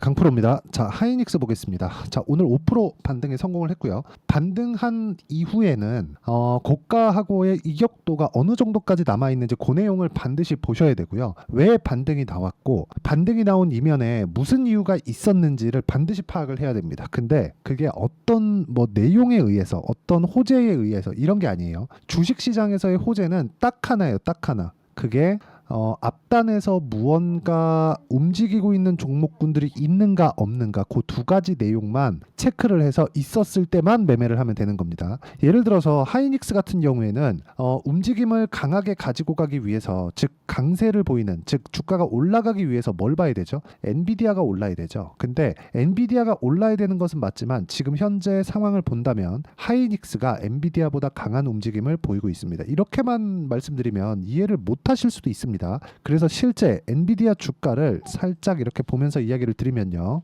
강프로입니다. 자, 하이닉스 보겠습니다. 자, 오늘 5% 반등에 성공을 했고요. 반등한 이후에는 어, 고가하고의 이격도가 어느 정도까지 남아 있는지 그 내용을 반드시 보셔야 되고요. 왜 반등이 나왔고 반등이 나온 이면에 무슨 이유가 있었는지를 반드시 파악을 해야 됩니다. 근데 그게 어떤 뭐 내용에 의해서 어떤 호재에 의해서 이런 게 아니에요. 주식 시장에서의 호재는 딱 하나예요. 딱 하나. 그게 어, 앞단에서 무언가 움직이고 있는 종목군들이 있는가 없는가 그 두 가지 내용만 체크를 해서 있었을 때만 매매를 하면 되는 겁니다. 예를 들어서 하이닉스 같은 경우에는 어, 움직임을 강하게 가지고 가기 위해서 즉 강세를 보이는 즉 주가가 올라가기 위해서 뭘 봐야 되죠? 엔비디아가 올라야 되죠. 근데 엔비디아가 올라야 되는 것은 맞지만 지금 현재 상황을 본다면 하이닉스가 엔비디아보다 강한 움직임을 보이고 있습니다. 이렇게만 말씀드리면 이해를 못 하실 수도 있습니다. 그래서 실제 엔비디아 주가를 살짝 이렇게 보면서 이야기를 드리면요.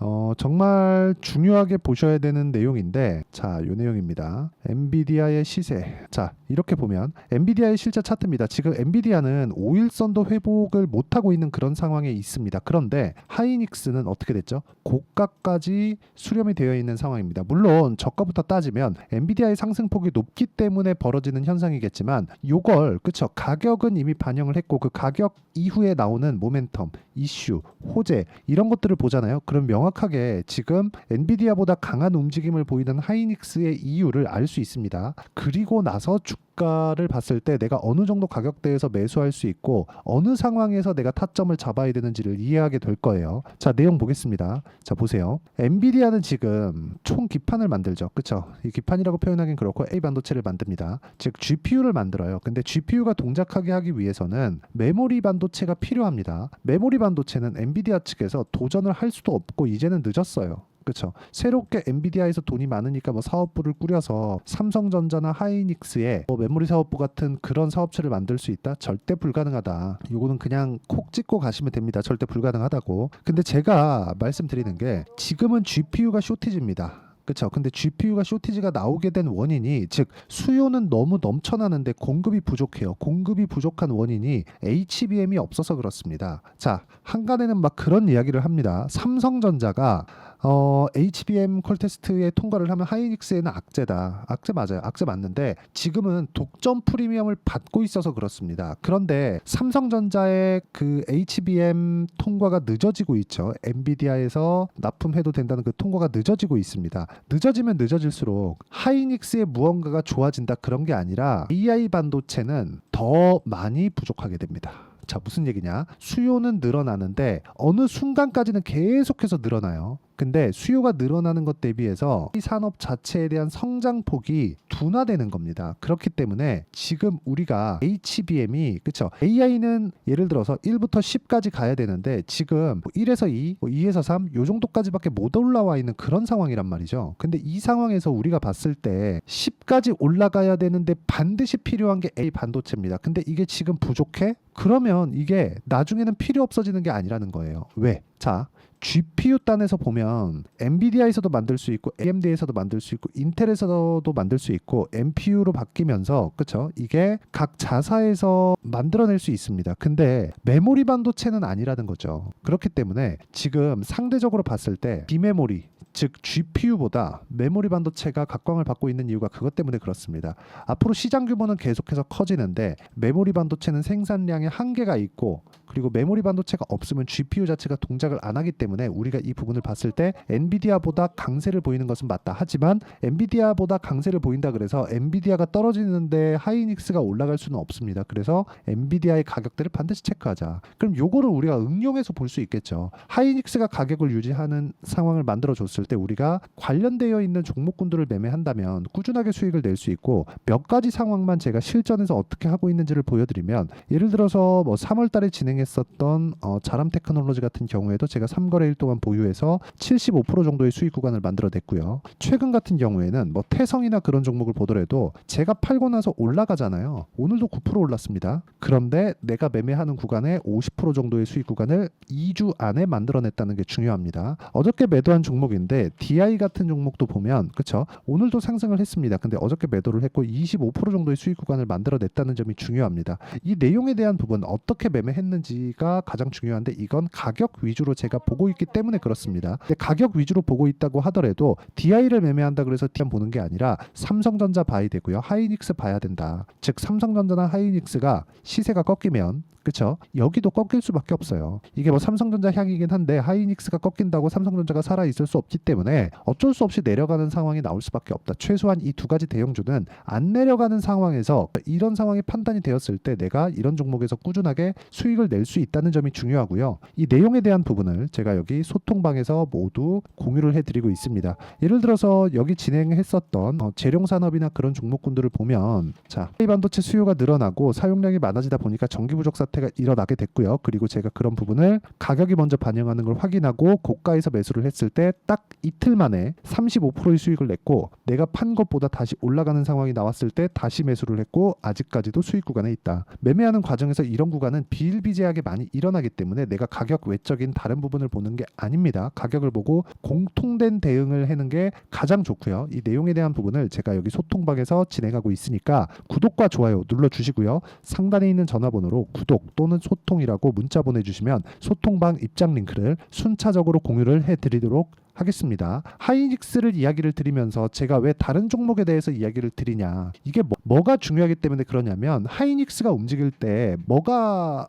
어, 정말 중요하게 보셔야 되는 내용인데, 자, 요 내용입니다. 엔비디아의 시세. 자, 이렇게 보면, 엔비디아의 실제 차트입니다. 지금 엔비디아는 5일선도 회복을 못 하고 있는 그런 상황에 있습니다. 그런데, 하이닉스는 어떻게 됐죠? 고가까지 수렴이 되어 있는 상황입니다. 물론, 저가부터 따지면, 엔비디아의 상승폭이 높기 때문에 벌어지는 현상이겠지만, 요걸, 그쵸? 가격은 이미 반영을 했고, 그 가격 이후에 나오는 모멘텀, 이슈, 호재, 이런 것들을 보잖아요. 그럼 명확하게 지금 엔비디아보다 강한 움직임을 보이는 하이닉스의 이유를 알 수 있습니다. 그리고 나서 주가 를 봤을 때 내가 어느 정도 가격대에서 매수할 수 있고 어느 상황에서 내가 타점을 잡아야 되는지를 이해하게 될 거예요. 자, 내용 보겠습니다. 자, 보세요. 엔비디아는 지금 총 기판을 만들죠. 그쵸? 이 기판이라고 표현하긴 그렇고 A 반도체를 만듭니다. 즉 GPU를 만들어요. 근데 GPU가 동작하게 하기 위해서는 메모리 반도체가 필요합니다. 메모리 반도체는 엔비디아 측에서 도전을 할 수도 없고 이제는 늦었어요. 그렇죠. 새롭게 엔비디아에서 돈이 많으니까 뭐 사업부를 꾸려서 삼성전자나 하이닉스의 뭐 메모리 사업부 같은 그런 사업체를 만들 수 있다? 절대 불가능하다. 이거는 그냥 콕 찍고 가시면 됩니다. 절대 불가능하다고. 근데 제가 말씀드리는 게 지금은 GPU가 쇼티지입니다. 그렇죠. 근데 GPU가 쇼티지가 나오게 된 원인이 즉 수요는 너무 넘쳐나는데 공급이 부족해요. 공급이 부족한 원인이 HBM이 없어서 그렇습니다. 자, 한간에는 막 그런 이야기를 합니다. 삼성전자가 어, HBM 콜 테스트에 통과를 하면 하이닉스에는 악재다. 악재 맞아요. 악재 맞는데 지금은 독점 프리미엄을 받고 있어서 그렇습니다. 그런데 삼성전자의 그 HBM 통과가 늦어지고 있죠. 엔비디아에서 납품해도 된다는 그 통과가 늦어지고 있습니다. 늦어지면 늦어질수록 하이닉스의 무언가가 좋아진다 그런 게 아니라 AI 반도체는 더 많이 부족하게 됩니다. 자, 무슨 얘기냐? 수요는 늘어나는데 어느 순간까지는 계속해서 늘어나요. 근데 수요가 늘어나는 것 대비해서 이 산업 자체에 대한 성장폭이 둔화되는 겁니다. 그렇기 때문에 지금 우리가 HBM이 그쵸 AI는 예를 들어서 1부터 10까지 가야 되는데 지금 1에서 2, 2에서 3, 요 정도까지밖에 못 올라와 있는 그런 상황이란 말이죠. 근데 이 상황에서 우리가 봤을 때 10까지 올라가야 되는데 반드시 필요한 게 A 반도체입니다. 근데 이게 지금 부족해? 그러면 이게 나중에는 필요 없어지는 게 아니라는 거예요. 왜? 자, GPU 단에서 보면 엔비디아에서도 만들 수 있고 AMD에서도 만들 수 있고 인텔에서도 만들 수 있고 NPU로 바뀌면서 그쵸 이게 각 자사에서 만들어낼 수 있습니다. 근데 메모리 반도체는 아니라는 거죠. 그렇기 때문에 지금 상대적으로 봤을 때 비메모리 즉 GPU보다 메모리 반도체가 각광을 받고 있는 이유가 그것 때문에 그렇습니다. 앞으로 시장 규모는 계속해서 커지는데 메모리 반도체는 생산량에 한계가 있고 그리고 메모리 반도체가 없으면 GPU 자체가 동작을 안 하기 때문에 우리가 이 부분을 봤을 때 엔비디아보다 강세를 보이는 것은 맞다. 하지만 엔비디아보다 강세를 보인다 그래서 엔비디아가 떨어지는데 하이닉스가 올라갈 수는 없습니다. 그래서 엔비디아의 가격대를 반드시 체크하자. 그럼 요거를 우리가 응용해서 볼 수 있겠죠. 하이닉스가 가격을 유지하는 상황을 만들어 줬을 때 우리가 관련되어 있는 종목군들을 매매한다면 꾸준하게 수익을 낼 수 있고 몇 가지 상황만 제가 실전에서 어떻게 하고 있는지를 보여드리면 예를 들어서 뭐 3월 달에 진행했었던 어, 자람 테크놀로지 같은 경우에도 제가 3거 래일 동안 보유해서 75% 정도의 수익 구간을 만들어냈고요. 최근 같은 경우에는 뭐 태성이나 그런 종목을 보더라도 제가 팔고 나서 올라가잖아요. 오늘도 9% 올랐습니다. 그런데 내가 매매하는 구간에 50% 정도의 수익 구간을 2주 안에 만들어냈다는 게 중요합니다. 어저께 매도한 종목인데 DI 같은 종목도 보면 그쵸 오늘도 상승을 했습니다. 근데 어저께 매도를 했고 25% 정도의 수익 구간을 만들어냈다는 점이 중요합니다. 이 내용에 대한 부분 어떻게 매매했는지 되는지가 가장 중요한데 이건 가격 위주로 제가 보고 있기 때문에 그렇습니다. 가격 위주로 보고 있다고 하더라도 DI를 매매한다 그래서 DI 보는 게 아니라 삼성전자 봐야 되고요. 하이닉스 봐야 된다. 즉 삼성전자나 하이닉스가 시세가 꺾이면 그쵸? 여기도 꺾일 수밖에 없어요. 이게 뭐 삼성전자 향이긴 한데 하이닉스가 꺾인다고 삼성전자가 살아 있을 수 없기 때문에 어쩔 수 없이 내려가는 상황이 나올 수밖에 없다. 최소한 이 두 가지 대형주는 안 내려가는 상황에서 이런 상황이 판단이 되었을 때 내가 이런 종목에서 꾸준하게 수익을 낼 수 있다는 점이 중요하고요. 이 내용에 대한 부분을 제가 여기 소통방에서 모두 공유를 해드리고 있습니다. 예를 들어서 여기 진행했었던 어, 재룡산업이나 그런 종목군들을 보면 자, 반도체 수요가 늘어나고 사용량이 많아지다 보니까 전기 부족 사태 가 일어나게 됐고요. 그리고 제가 그런 부분을 가격이 먼저 반영하는 걸 확인하고 고가에서 매수를 했을 때 딱 이틀 만에 35%의 수익을 냈고 내가 판 것보다 다시 올라가는 상황이 나왔을 때 다시 매수를 했고 아직까지도 수익 구간에 있다. 매매하는 과정에서 이런 구간은 비일비재하게 많이 일어나기 때문에 내가 가격 외적인 다른 부분을 보는 게 아닙니다. 가격을 보고 공통된 대응을 하는 게 가장 좋고요. 이 내용에 대한 부분을 제가 여기 소통방에서 진행하고 있으니까 구독과 좋아요 눌러 주시고요. 상단에 있는 전화번호로 구독 또는 소통이라고 문자 보내주시면 소통방 입장 링크를 순차적으로 공유를 해드리도록 하겠습니다. 하이닉스를 이야기를 드리면서 제가 왜 다른 종목에 대해서 이야기를 드리냐 이게 뭐, 가 중요하기 때문에 그러냐면 하이닉스가 움직일 때 뭐가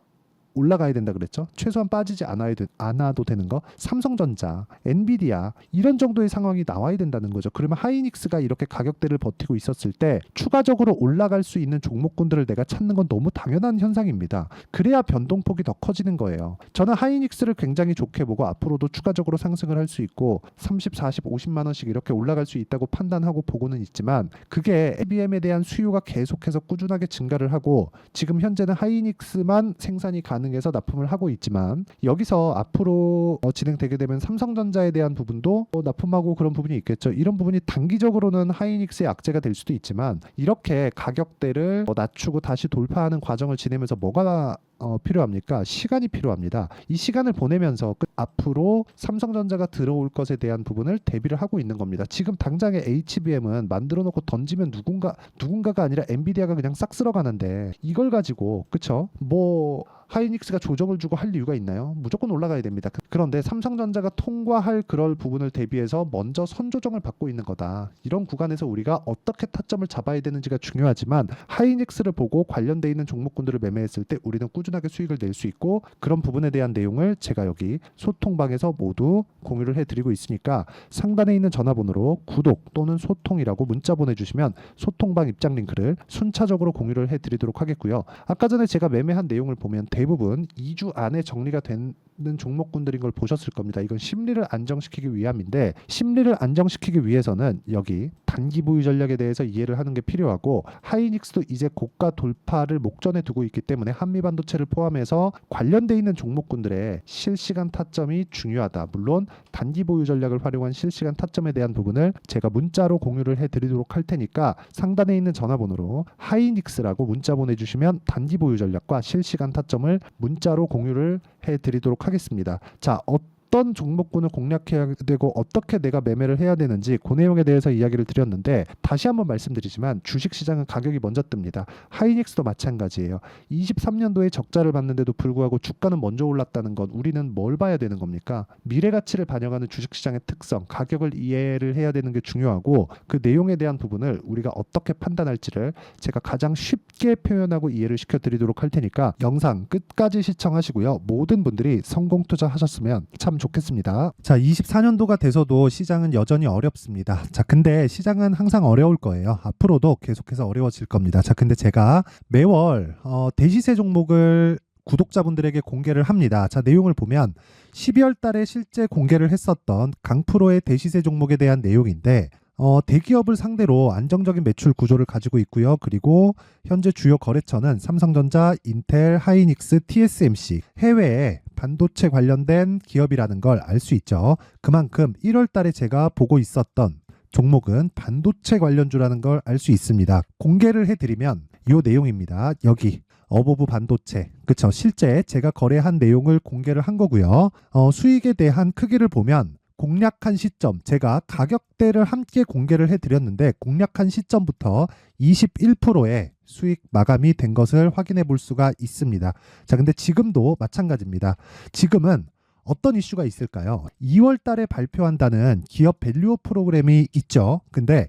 올라가야 된다 그랬죠. 최소한 빠지지 않아야 되, 않아도 되는 거. 삼성전자, 엔비디아 이런 정도의 상황이 나와야 된다는 거죠. 그러면 하이닉스가 이렇게 가격대를 버티고 있었을 때 추가적으로 올라갈 수 있는 종목군들을 내가 찾는 건 너무 당연한 현상입니다. 그래야 변동폭이 더 커지는 거예요. 저는 하이닉스를 굉장히 좋게 보고 앞으로도 추가적으로 상승을 할 수 있고 30, 40, 50만 원씩 이렇게 올라갈 수 있다고 판단하고 보고는 있지만 그게 IBM에 대한 수요가 계속해서 꾸준하게 증가를 하고 지금 현재는 하이닉스만 생산이 가능 해서 납품을 하고 있지만 여기서 앞으로 어, 진행되게 되면 삼성전자에 대한 부분도 어, 납품하고 그런 부분이 있겠죠. 이런 부분이 단기적으로는 하이닉스의 악재가 될 수도 있지만 이렇게 가격대를 어, 낮추고 다시 돌파하는 과정을 지내면서 뭐가 어, 필요합니까? 시간이 필요합니다. 이 시간을 보내면서 끝- 앞으로 삼성전자가 들어올 것에 대한 부분을 대비를 하고 있는 겁니다. 지금 당장의 HBM은 만들어 놓고 던지면 누군가 누군가가 아니라 엔비디아가 그냥 싹 쓸어가는데 이걸 가지고 그쵸? 뭐 하이닉스가 조정을 주고 할 이유가 있나요? 무조건 올라가야 됩니다. 그- 그런데 삼성전자가 통과할 그럴 부분을 대비해서 먼저 선조정을 받고 있는 거다. 이런 구간에서 우리가 어떻게 타점을 잡아야 되는지가 중요하지만 하이닉스를 보고 관련돼 있는 종목군들을 매매했을 때 우리는 꾸준 하게 수익을 낼 수 있고 그런 부분에 대한 내용을 제가 여기 소통방에서 모두 공유를 해드리고 있으니까 상단에 있는 전화번호로 구독 또는 소통이라고 문자 보내주시면 소통방 입장 링크를 순차적으로 공유를 해드리도록 하겠고요. 아까 전에 제가 매매한 내용을 보면 대부분 2주 안에 정리가 되는 종목군들인 걸 보셨을 겁니다. 이건 심리를 안정시키기 위함인데 심리를 안정시키기 위해서는 여기 단기 보유 전략에 대해서 이해를 하는 게 필요하고 하이닉스도 이제 고가 돌파를 목전에 두고 있기 때문에 한미 반도체를 포함해서 관련돼 있는 종목군들의 실시간 타점이 중요하다. 물론 단기 보유 전략을 활용한 실시간 타점에 대한 부분을 제가 문자로 공유를 해드리도록 할 테니까 상단에 있는 전화번호로 하이닉스라고 문자 보내주시면 단기 보유 전략과 실시간 타점을 문자로 공유를 해드리도록 하겠습니다. 자, 어 떤 종목군을 공략해야 되고 어떻게 내가 매매를 해야 되는지 그 내용에 대해서 이야기를 드렸는데 다시 한번 말씀드리지만 주식 시장은 가격이 먼저 뜹니다. 하이닉스도 마찬가지예요. 23년도에 적자를 봤는데도 불구하고 주가는 먼저 올랐다는 건 우리는 뭘 봐야 되는 겁니까? 미래 가치를 반영하는 주식 시장의 특성, 가격을 이해를 해야 되는 게 중요하고 그 내용에 대한 부분을 우리가 어떻게 판단할지를 제가 가장 쉽게 표현하고 이해를 시켜 드리도록 할 테니까 영상 끝까지 시청하시고요. 모든 분들이 성공 투자하셨으면 참 좋겠습니다. 자, 24년도가 돼서도 시장은 여전히 어렵습니다. 자, 근데 시장은 항상 어려울 거예요. 앞으로도 계속해서 어려워질 겁니다. 자, 근데 제가 매월 어, 대시세 종목을 구독자분들에게 공개를 합니다. 자, 내용을 보면 12월 달에 실제 공개를 했었던 강프로의 대시세 종목에 대한 내용인데 어, 대기업을 상대로 안정적인 매출 구조를 가지고 있고요. 그리고 현재 주요 거래처는 삼성전자, 인텔, 하이닉스, TSMC 해외에 반도체 관련된 기업이라는 걸 알 수 있죠. 그만큼 1월 달에 제가 보고 있었던 종목은 반도체 관련주라는 걸 알 수 있습니다. 공개를 해드리면 이 내용입니다. 여기 어버브 반도체 그쵸 실제 제가 거래한 내용을 공개를 한 거고요. 어, 수익에 대한 크기를 보면 공략한 시점 제가 가격대를 함께 공개를 해드렸는데 공략한 시점부터 21%의 수익 마감이 된 것을 확인해 볼 수가 있습니다. 자, 근데 지금도 마찬가지입니다. 지금은 어떤 이슈가 있을까요? 2월 달에 발표한다는 기업 밸류어 프로그램이 있죠. 근데